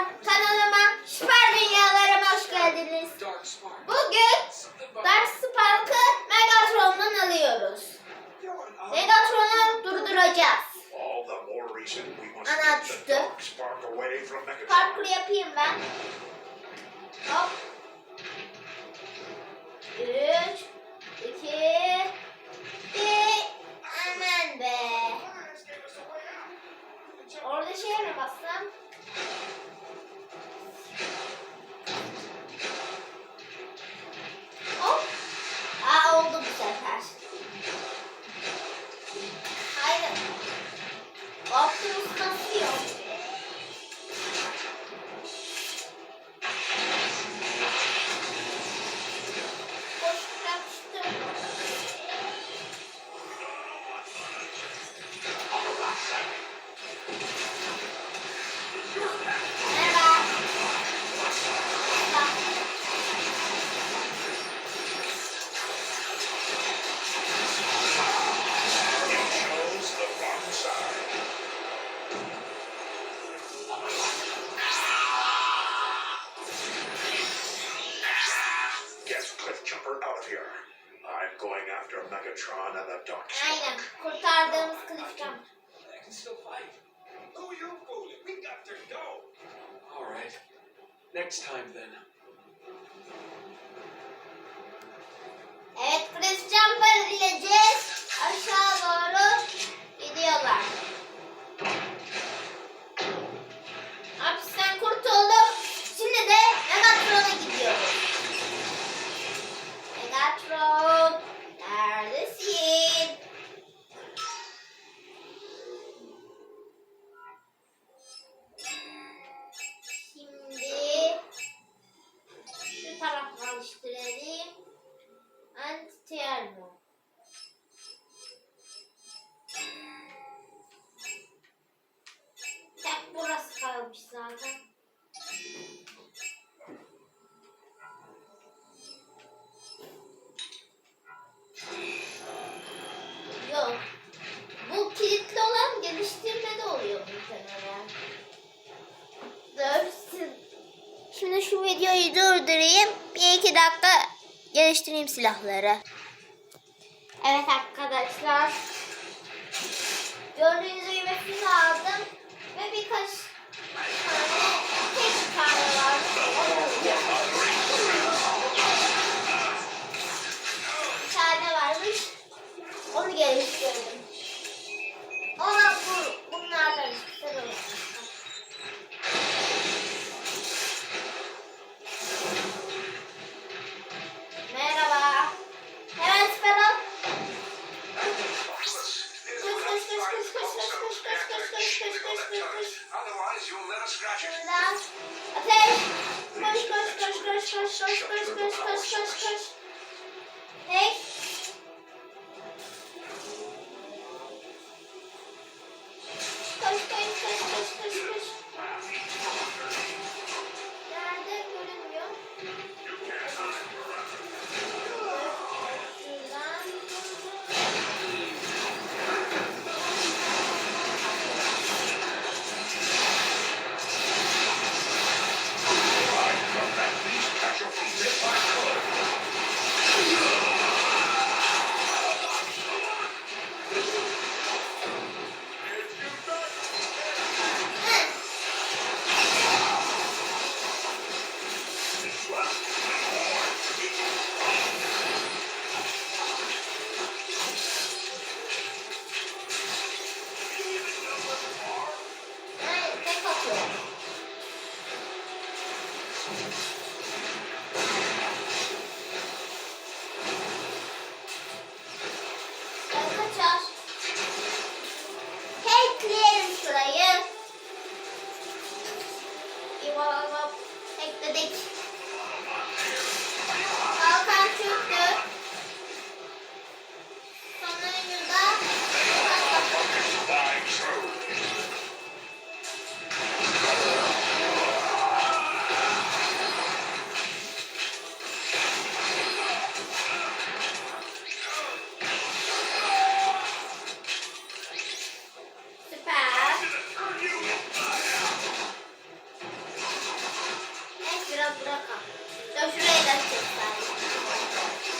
Merhaba kanalıma Süper Dünyalarıma hoş geldiniz. Bugün Dark Spark'ı Megatron'dan alıyoruz. Megatron'u durduracağız. Ana düştü. Parkur yapayım ben. Hop. 3, 2, Aynen. Kurtardığımız kılıçtan. Alright. Next time then. Evet, Chris Jumper ile güzel. Tek burası kalmış zaten. Yok. Bu kilitli olan geliştirmede oluyor muhtemelen. Dörsün. Şimdi şu videoyu durdurayım. Bir iki dakika geliştireyim silahları. Evet arkadaşlar. Gördüğünüz gibi füze aldım. Ve birkaç tane tek tane var. Block block దోషులే ఇలా చెప్తారు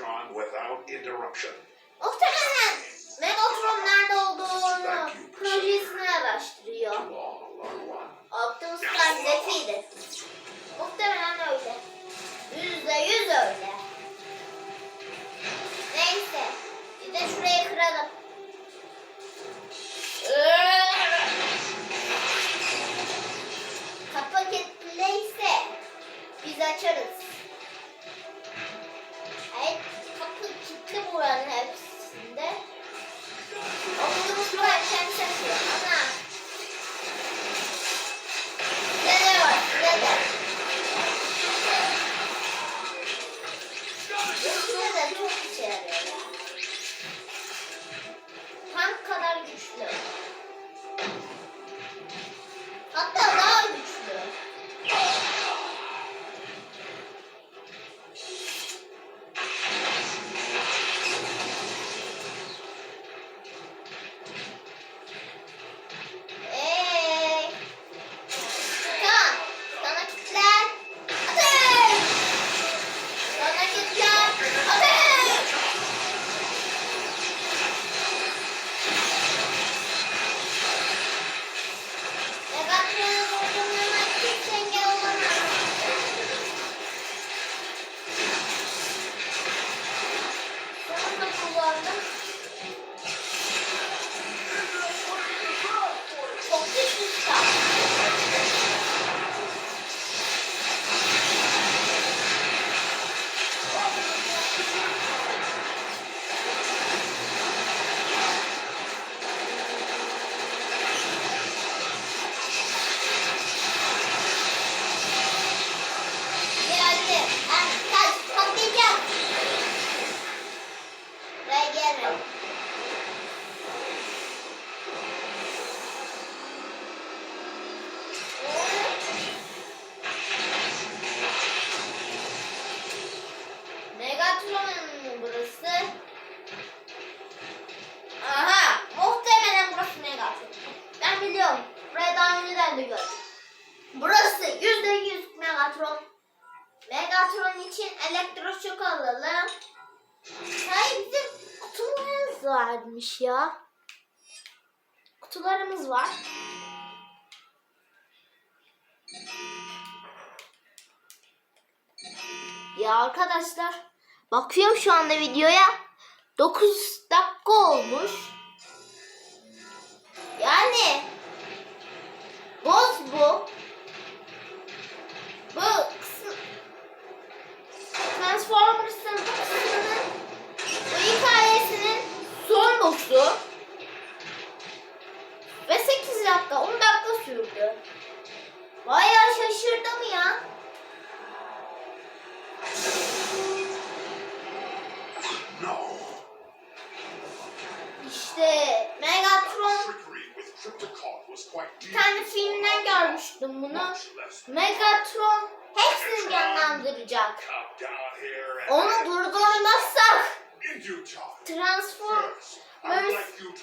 Megatron without interruption. ya arkadaşlar. Bakıyorum şu anda videoya. 9 dakika olmuş. Yani boz bu. Bu Transformers'ın duracak. Onu durdurmazsak transform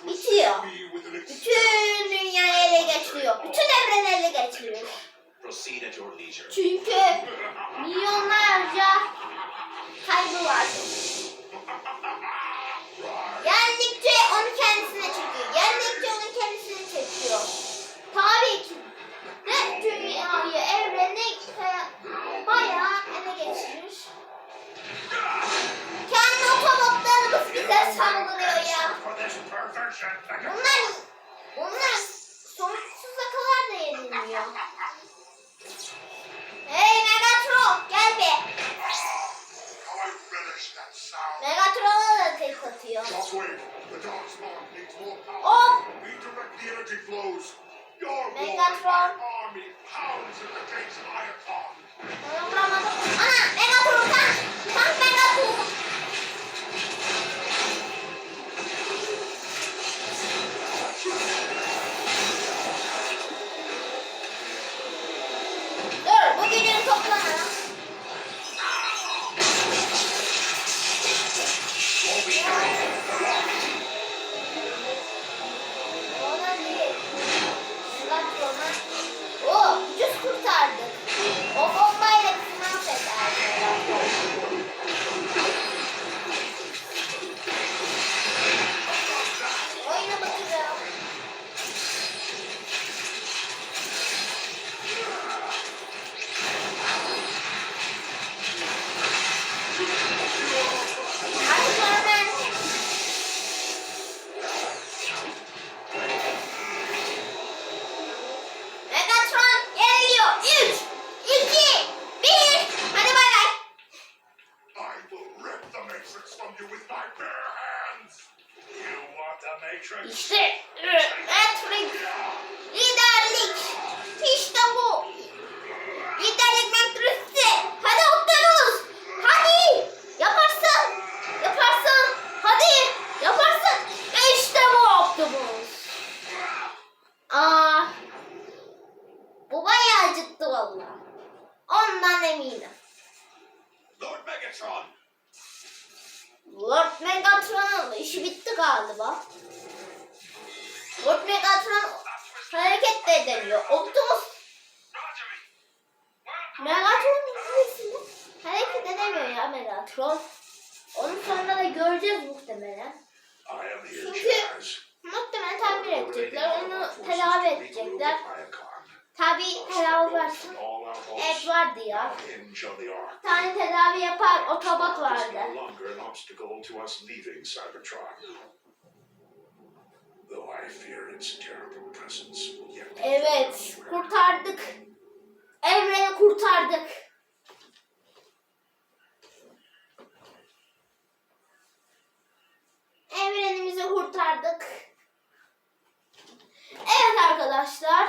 bitiyor. Bütün dünya ele geçiriyor. Bütün evren ele geçiriyor. Çünkü milyonlarca kaybı var. Geldikçe onu kendisine çekiyor. Geldikçe onu kendisine çekiyor. Tabii ki Of redirect oh! the energy flows. Your Megatron army pounds at the gates of Iacon. Megatron, ah, Megatron, Ah, come, Megatron. İşte Matrix liderlik. İşte bu. Liderlik Matrix'i. Hadi Optimus. Hadi. Yaparsın. Yaparsın. Hadi. Yaparsın. Ve işte bu Optimus. Aa. Bu bayağı acıttı valla. Ondan eminim. Lord Megatron. Lord Megatron'un işi bitti galiba. Lord Megatron hareket de edemiyor. Optimus Megatron dizisinde hareket edemiyor ya Megatron. Onu sonra da göreceğiz muhtemelen. Çünkü muhtemelen tamir edecekler. Onu tedavi edecekler. Tabi tedavi our Evet vardı ya. Bir tane tedavi yapar otobot It's vardı. Evet kurtardık. Evreni kurtardık. Evrenimizi kurtardık. Evet arkadaşlar.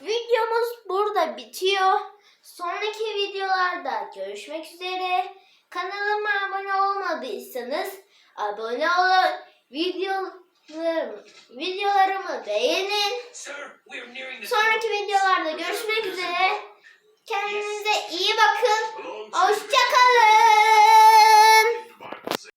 Videomuz burada bitiyor. Sonraki videolarda görüşmek üzere. Kanalıma abone olmadıysanız abone olun. Videolarımı, videolarımı beğenin. Sonraki videolarda görüşmek üzere. Kendinize iyi bakın. Hoşçakalın.